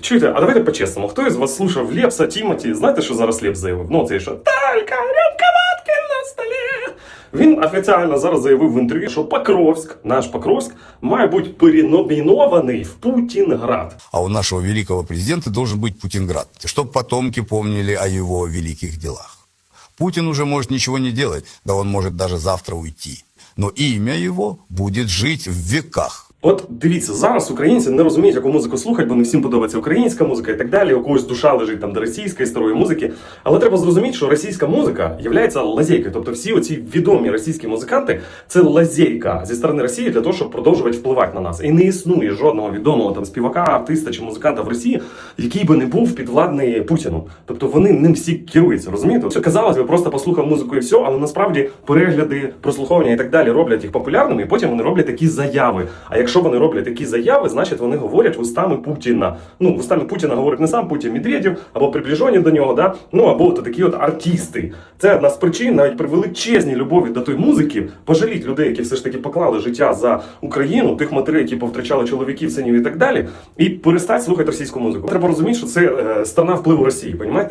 Чуєте, а давайте по-чесному. Хто із вас слушав Лепса, Тімоті? Знаєте, що зараз Лепс заявив? Ну, це що «Тільки рюмка водки на столі. Він офіціально зараз заявив в інтерв'ю, що Покровськ, наш Покровськ, має бути переномінований в Путінград. А у нашего великого президента должен быть Путинград, чтобы потомки помнили о его великих делах. Путин уже может ничего не делать, да он может даже завтра уйти. Но имя его будет жить в веках. От дивіться, зараз українці не розуміють, яку музику слухати, бо не всім подобається українська музика і так далі. У когось душа лежить там до російської старої музики. Але треба зрозуміти, що російська музика є лазейкою. Тобто всі оці відомі російські музиканти це лазейка зі сторони Росії для того, щоб продовжувати впливати на нас. І не існує жодного відомого там співака, артиста чи музиканта в Росії, який би не був підвладний Путіну. Тобто вони ним всі керуються. Розумієте? Це казалось би, просто послухав музику і все, але насправді перегляди, прослуховування і так далі роблять їх популярними, і потім вони роблять такі заяви. А якщо вони роблять такі заяви, значить вони говорять вустами Путіна. Ну, вустами Путіна говорить не сам Путін Медведєв, або приближені до нього, да? ну або от такі от артисти. Це одна з причин, навіть при величезній любові до тої музики, пожаліть людей, які все ж таки поклали життя за Україну, тих матерей, які повтрачали чоловіків, синів і так далі, і перестать слухати російську музику. Треба розуміти, що це е, страна впливу Росії, понімаєте?